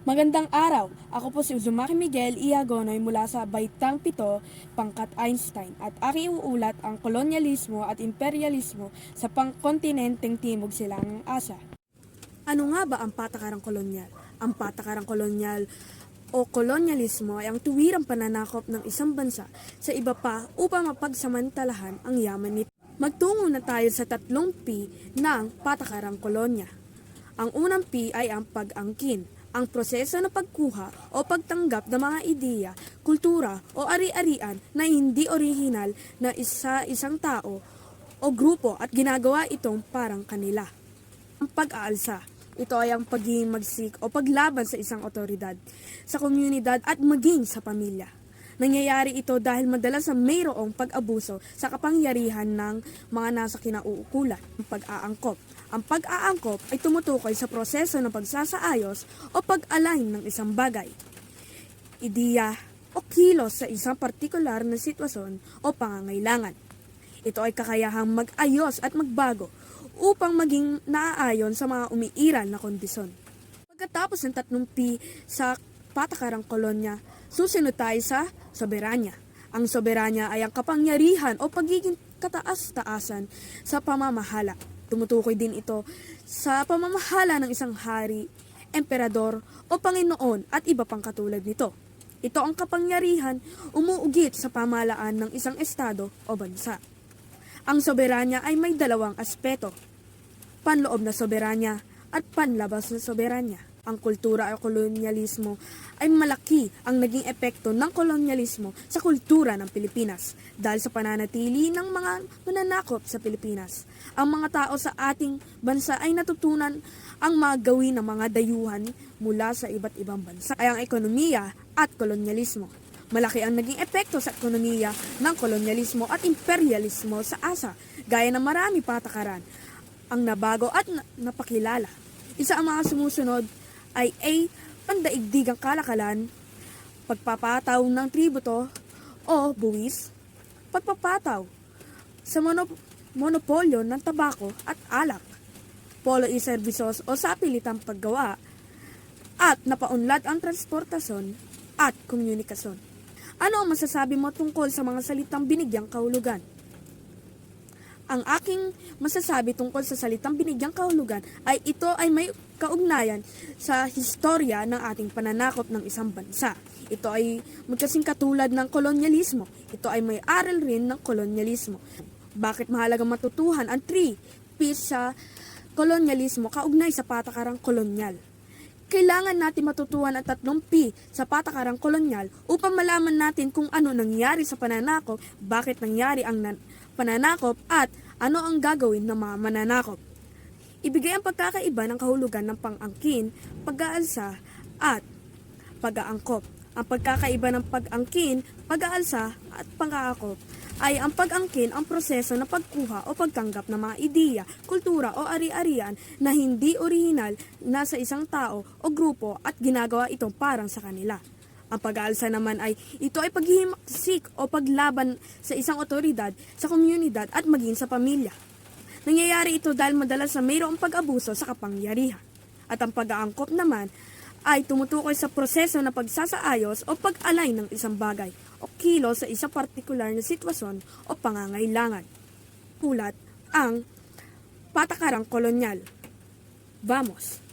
Magandang araw. Ako po si Uzumaki Miguel Iagonoy mula sa Baitang Pito, Pangkat Einstein at aking uulat ang kolonyalismo at imperialismo sa pangkontinenteng Timog Silangang Asa. Ano nga ba ang patakarang kolonyal? Ang patakarang kolonyal o kolonyalismo ay ang tuwirang pananakop ng isang bansa sa iba pa upang mapagsamantalahan ang yaman nito. Magtungo na tayo sa tatlong P ng patakarang kolonya. Ang unang P ay ang pag-angkin, ang proseso ng pagkuha o pagtanggap ng mga ideya, kultura o ari-arian na hindi orihinal na isa isang tao o grupo at ginagawa itong parang kanila. Ang pag-aalsa. Ito ay ang pagiging magsik o paglaban sa isang otoridad, sa komunidad at maging sa pamilya. Nangyayari ito dahil madalas sa mayroong pag-abuso sa kapangyarihan ng mga nasa kinauukulan. Ang pag-aangkop. Ang pag-aangkop ay tumutukoy sa proseso ng pagsasaayos o pag-align ng isang bagay. Ideya o kilos sa isang partikular na sitwasyon o pangangailangan. Ito ay kakayahang mag-ayos at magbago upang maging naaayon sa mga umiiral na kondisyon. Pagkatapos ng tatlong P sa patakarang kolonya, susunod tayo sa soberanya. Ang soberanya ay ang kapangyarihan o pagiging kataas-taasan sa pamamahala. Tumutukoy din ito sa pamamahala ng isang hari, emperador o Panginoon at iba pang katulad nito. Ito ang kapangyarihan umuugit sa pamalaan ng isang estado o bansa. Ang soberanya ay may dalawang aspeto, panloob na soberanya at panlabas na soberanya. Ang kultura o kolonyalismo ay malaki ang naging epekto ng kolonyalismo sa kultura ng Pilipinas dahil sa pananatili ng mga mananakop sa Pilipinas. Ang mga tao sa ating bansa ay natutunan ang mga gawin ng mga dayuhan mula sa iba't ibang bansa ay ang ekonomiya at kolonyalismo. Malaki ang naging epekto sa ekonomiya ng kolonyalismo at imperialismo sa asa, gaya ng marami patakaran ang nabago at na- napakilala. Isa ang mga sumusunod ay A. Pandaigdigang kalakalan, pagpapataw ng tributo o buwis, pagpapataw sa mono- monopolyo ng tabako at alak, polo e services o sapilitang paggawa, at napaunlad ang transportasyon at komunikasyon. Ano ang masasabi mo tungkol sa mga salitang binigyang kahulugan? Ang aking masasabi tungkol sa salitang binigyang kahulugan ay ito ay may kaugnayan sa historya ng ating pananakop ng isang bansa. Ito ay magkasing katulad ng kolonyalismo. Ito ay may aral rin ng kolonyalismo. Bakit mahalaga matutuhan ang 3 P's sa kolonyalismo kaugnay sa patakarang kolonyal? Kailangan natin matutuhan ang tatlong P sa patakarang kolonyal upang malaman natin kung ano nangyari sa pananakop, bakit nangyari ang nan- pananakop at ano ang gagawin ng mga mananakop. Ibigay ang pagkakaiba ng kahulugan ng pang-angkin, pag-aalsa at pag-aangkop. Ang pagkakaiba ng pag-angkin, pag-aalsa at pang-aakop ay ang pag-angkin ang proseso na pagkuha o pagtanggap ng mga ideya, kultura o ari-arian na hindi orihinal na sa isang tao o grupo at ginagawa itong parang sa kanila. Ang pag-aalsa naman ay ito ay paghihimaksik o paglaban sa isang otoridad, sa komunidad at maging sa pamilya. Nangyayari ito dahil madalas na mayroong pag-abuso sa kapangyarihan. At ang pag-aangkop naman ay tumutukoy sa proseso na pagsasaayos o pag-alay ng isang bagay o kilo sa isang partikular na sitwasyon o pangangailangan. Kulat ang patakarang kolonyal. Vamos!